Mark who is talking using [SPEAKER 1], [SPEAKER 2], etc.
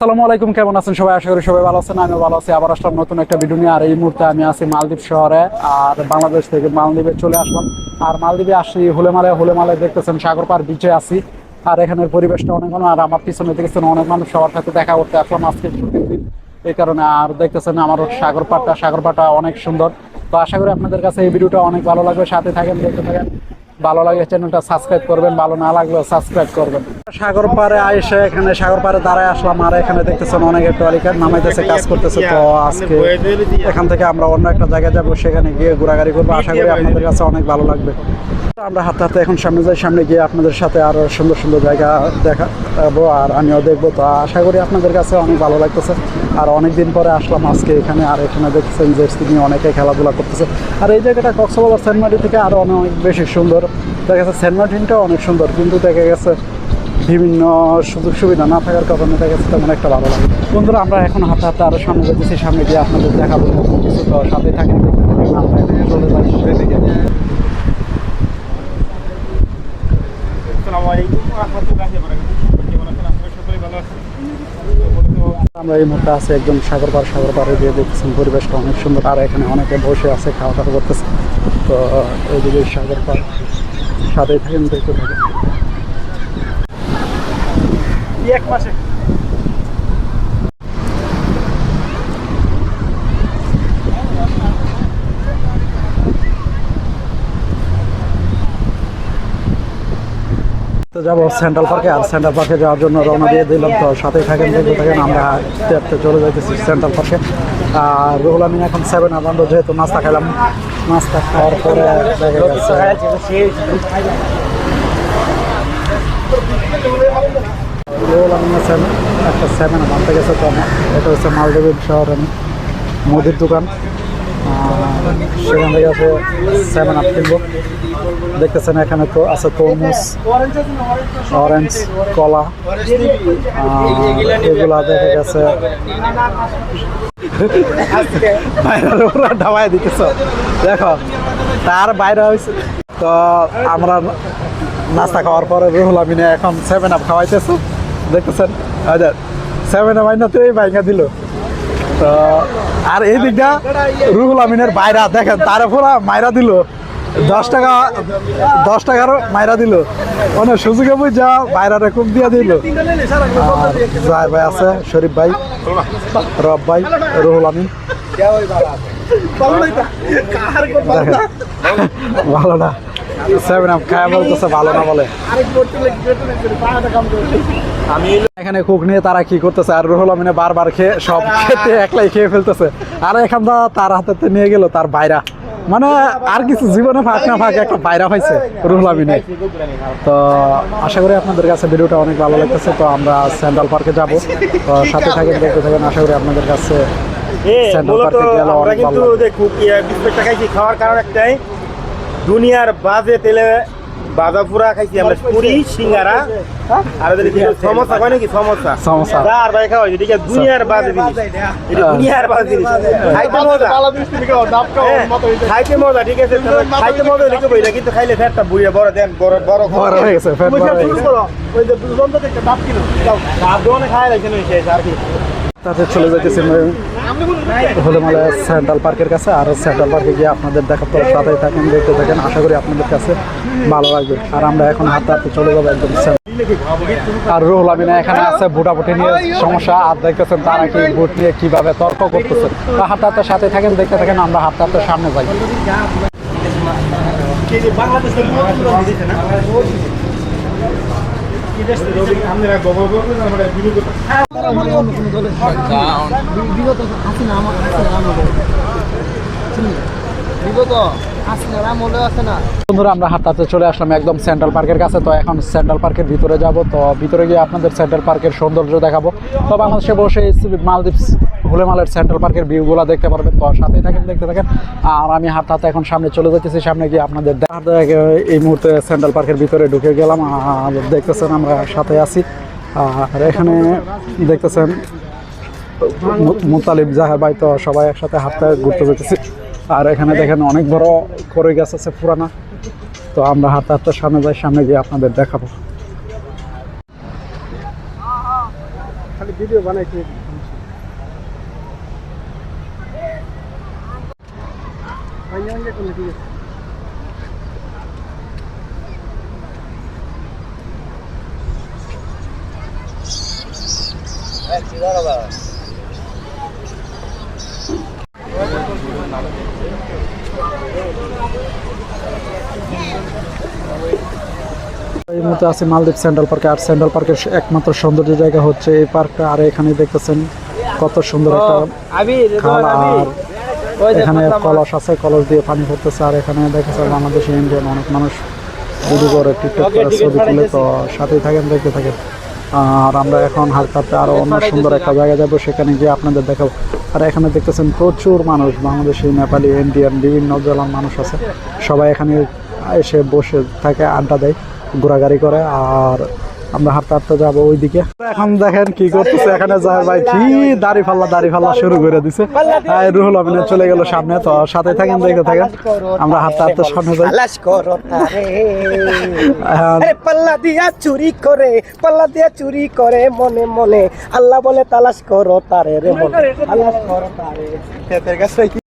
[SPEAKER 1] আসসালামু আলাইকুম, কেমন আছেন সবাই? আশা করি সবাই ভালো আছেন আমি ভালো আছি। আবার আসলাম নতুন একটা ভিডিও নিয়ে। আর এই মুহূর্তে আমি আছি মালদ্বীপ শহরে, আর বাংলাদেশ থেকে মালদ্বীপে চলে আসলাম। আর মালদ্বীপে আসি হুলেমালে। হুলেমালে দেখতেছেন সাগর পার বিচে আছি। আর এখানের পরিবেশটা অনেক ভালো। আর আমার পিছনে দেখেছেন অনেক মানুষ। সবার সাথে দেখা করতে আসলাম আজকে ছুটির দিন। এই কারণে আর দেখতেছেন আমার সাগর পাড়টা। সাগর পাড়টা অনেক সুন্দর। তো আশা করি আপনাদের কাছে এই ভিডিওটা অনেক ভালো লাগবে। সাথে থাকেন, দেখতে থাকেন। ভালো লাগে চ্যানেলটা সাবস্ক্রাইব করবেন। ভালো না লাগলেও সাবস্ক্রাইব করবেন। সাগর পাড়ে আইসে এখানে, সাগর পাড়ে দাঁড়ায় আসলাম আর এখানে দেখতেছেন অনেকে টলিকার নামাইতেছে, কাজ করতেছে। তো আজকে এখান থেকে আমরা অন্য একটা জায়গায় যাব, সেখানে গিয়ে ঘোরাঘুরি করব। আশা করি আপনাদের কাছে অনেক ভালো লাগবে। আমরা হাতে হাতে এখন সামনে যাই, সামনে গিয়ে আপনাদের সাথে আরও সুন্দর সুন্দর জায়গা দেখাবো আর আমিও দেখব। তো আশা করি আপনাদের কাছে অনেক ভালো লাগতেছে। আর অনেক দিন পরে আসলাম আজকে এখানে, আর এখানে দেখতেছেন যে নিয়ে অনেকে খেলাধুলা করতেছে। আর এই জায়গাটা কক্সবাজার মার্টিন থেকে আরও অনেক বেশি সুন্দর। দেখা গেছে সেন্ট মার্টিনটাও অনেক সুন্দর, কিন্তু দেখা গেছে বিভিন্ন সুযোগ সুবিধা না থাকার কারণে দেখা গেছে তেমন একটা ভালো লাগে বন্ধুরা আমরা এখন হাতে হাতে আরও সামনে যেতেছি সামনে গিয়ে আপনাদের দেখাবো কিছু তো সাথে থাকেন। আমরা এখানে চলে যাই এই মুহূর্তে আছে একদম সাগর পার সাগর পাড়ে দিয়ে দেখতেছেন পরিবেশটা অনেক সুন্দর। আর এখানে অনেকে বসে আছে খাওয়া দাওয়া করতেছে। তো এইদিকে সাগর পার সাথেই থাকেন দেখতে থাকেন।
[SPEAKER 2] এক মাসে।
[SPEAKER 1] তো যাব সেন্ট্রাল পার্কে আর সেন্ট্রাল পার্কে যাওয়ার জন্য রওনা দিয়ে দিলাম। তো সাথেই থাকেন, দেখতে থাকেন, আমরা হাঁটতে চলে যাইতেছি সেন্ট্রাল পার্কে আর রুহুল আমিন এখন সেভেন আপ যেহেতু নাস্তা খেলাম, নাস্তা খাওয়ার পরে দেখা গেছে রুহুল আমিন সেভেন একটা সেভেন আনতে গেছে তো আমার। এটা হচ্ছে মালদ্বীপ শহরে মুদির দোকান। সেখান থেকে আছে সেভেন আপ কিনবো। দেখতেছেন এখানে তো আছে তরমুজ অরেঞ্জ কলা। এগুলা দেখা গেছে। বাইরের দিতেছ। দেখো, তার বাইরে হয়েছে। তো আমরা নাস্তা খাওয়ার পরে রুহুল আমিনে এখন সেভেন আপ খাওয়াইতেছে। দেখতেছেন? সেভেন আপ আইনা তো এই বাইঙ্গা দিল। তো আর এই দিকটা রুহুল আমিনের বাইরা দেখেন তার পুরা মাইরা দিল। দশ টাকা দশ টাকারও মাইরা দিল। মানে সুযোগে বুঝা বাইরাটা খুব দিয়া দিল। জয় ভাই আছে শরীফ ভাই রব ভাই রুহুল আমিন। ভালো না। সেভেন আপ খায় বলতেছে ভালো না বলে।
[SPEAKER 2] আমি
[SPEAKER 1] এখানে কুক নিয়ে তারা কি করতেছে? আর রুহুল আমিনে বারবার খেয়ে সব খেতে একলাই খেয়ে ফেলতেছে। আর এখান তার হাতে নিয়ে গেল তার বাইরা। মানে আর কিছু জীবনে ফাঁক না ফাঁক একটা বাইরা পাইছে রুহুল আমিনে। তো আশা করি আপনাদের কাছে ভিডিওটা অনেক ভালো লাগতেছে। তো আমরা সেন্ট্রাল পার্কে যাব। তো সাথে থাকেন দেখতে থাকেন। আশা করি আপনাদের কাছে
[SPEAKER 2] এ
[SPEAKER 1] পার্কে গেলে অনেক
[SPEAKER 2] কিন্তু
[SPEAKER 1] ভালো লাগবে।
[SPEAKER 2] দেখু বিস্কুটটা খাইছি খাওয়ার কারণ একটাই। দুনিয়ার বাজে তেলে বাজা পুরা খাইছি আমরা পুরি সিঙ্গারা আর সমস্যা হয় নাকি? সমস্যা।
[SPEAKER 1] সমস্যা।
[SPEAKER 2] চার ভাই খাওয়াই এদিকে দুনিয়ার বাজে জিনিস। এটা। দুনিয়ার বাজে জিনিস। খাইতে মজা। হ্যাঁ, খাইতে মজা ঠিক আছে? খাইতে মজা লিখে বইটা কিন্তু খাইলে ফ্যাটটা বুড়িয়ে বড় দেন বড় বড়
[SPEAKER 1] বড় হয়ে গেছে, ফ্যাট বড় হয়ে গেছে।
[SPEAKER 2] ওই যে দুজন তো একটা ডাব কিলো ডাব দোকানে খাই লাগছে না শেষ আর কি।
[SPEAKER 1] তাতে চলে যাইতেছি হলেমালে সেন্ট্রাল পার্কের কাছে, আর সেন্ট্রাল পার্কে গিয়ে আপনাদের দেখার পর সাথে থাকেন, দেখতে থাকেন, আশা করি আপনাদের কাছে ভালো লাগবে। আর আমরা এখন হাতে হাতে চলে যাব একদম আর রুহুল আমিনা এখানে আছে, ভোটাভুটি নিয়ে সমস্যা, আর দেখতেছেন তারা কি ভোট নিয়ে কীভাবে তর্ক করতেছে। তো হাতে হাতে সাথে থাকেন, দেখতে থাকেন, আমরা হাতে হাতে সামনে যাই।
[SPEAKER 2] বাংলাদেশের মতো দিছে না আমার দেশ না আমরা
[SPEAKER 1] বন্ধুরা, আমরা হাতে চলে আসলাম একদম সেন্ট্রাল পার্কের কাছে। তো এখন সেন্ট্রাল পার্কের ভিতরে যাব। তো ভিতরে গিয়ে আপনাদের সেন্ট্রাল পার্কের সৌন্দর্য দেখাবো। তো বাংলাদেশে বসে মালদ্বীপ হুলেমালের সেন্ট্রাল পার্কের ভিউগুলো দেখতে পারবেন। তো সাথেই থাকেন, দেখতে থাকেন। আর আমি হাতে এখন সামনে চলে যেতেছি সামনে গিয়ে আপনাদের দেখাতে এই মুহূর্তে সেন্ট্রাল পার্কের ভিতরে ঢুকে গেলাম। আর দেখতেছেন আমরা সাথে আছি। আর এখানে দেখতেছেন মুতালিব জাহের ভাই তো সবাই একসাথে হাঁটতে ঘুরতে যেতেছি আর এখানে দেখেন অনেক বড় করে গাছ আছে পুরানা। তো আমরা হাঁটতে হাঁটতে সামনে যাই সামনে গিয়ে আপনাদের দেখাবো।
[SPEAKER 3] ভিডিও বানাইছি
[SPEAKER 1] এই মুহূর্তে আছে মালদ্বীপ সেন্ট্রাল পার্কে আর সেন্ট্রাল পার্কের একমাত্র সৌন্দর্য জায়গা হচ্ছে এই পার্কটা। আর এখানে দেখতেছেন কত সুন্দর একটা খাল আর এখানে কলস আছে কলস দিয়ে পানি পড়তেছে আর এখানে দেখেছে বাংলাদেশি ইন্ডিয়ান অনেক মানুষ। ভিডিও করে টিকটক করে ছবি তুলে তো সাথেই থাকেন দেখতে থাকেন। আর আমরা এখন হালকাতে আরও আরও অন্য সুন্দর একটা জায়গায় যাব সেখানে গিয়ে আপনাদের দেখাবো। আর এখানে দেখতেছেন প্রচুর মানুষ বাংলাদেশি নেপালি ইন্ডিয়ান বিভিন্ন জেলার মানুষ আছে। সবাই এখানে এসে বসে থাকে আড্ডা দেয় ঘোরাঘুরি করে। আর আমরা হাঁটতে হাঁটতে যাব ওইদিকে। এখন দেখেন কি করতেছে এখানে যায় ভাই কি দাড়ি ফাল্লা দাড়ি ফাল্লা শুরু করে দিছে। রুহুল আমিনের চলে গেল সামনে তো সাথে থাকেন দেখতে থাকেন। আমরা হাঁটতে হাঁটতে সামনে যাই।
[SPEAKER 3] পাল্লা দিয়া চুরি করে পাল্লা দিয়া চুরি করে মনে মনে। আল্লাহ বলে তালাশ করো তারে রে মনে। তালাশ করো তারে।